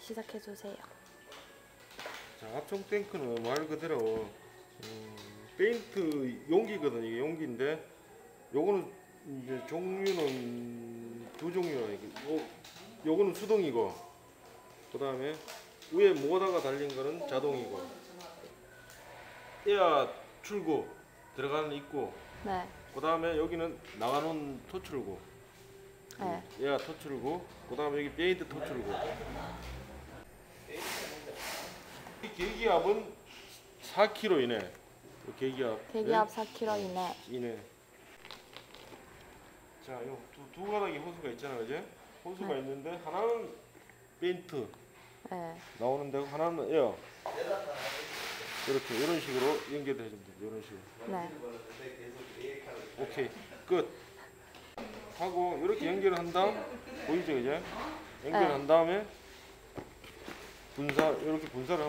시작해 주세요. 자, 합성 탱크는 말 그대로 음, 페인트 용기거든. 이게 용기인데 요거는 이제 종류는 두 종류야. 이게 요, 요거는 수동이고 그 다음에 위에 모다가 달린 거는 자동이고. 에어 출구 들어가는 입구. 네. 그 다음에 여기는 나가는 토출구 네. 에어 토출구 그 다음에 여기 페인트 토출구 이 계기압은 4kg 이내 이 계기압 대기압 4kg 이내. 이내 자, 요 두, 두 가닥의 호수가 있잖아, 그지? 호수가 네. 있는데 하나는 페인트 네. 나오는 데고 하나는 에어 이렇게 이런 식으로 연결해 주면 돼 이런 식으로 네. 오케이 끝 하고 이렇게 연결한 다음 보이죠 이제? 연결한 다음에 분사 이렇게 분사를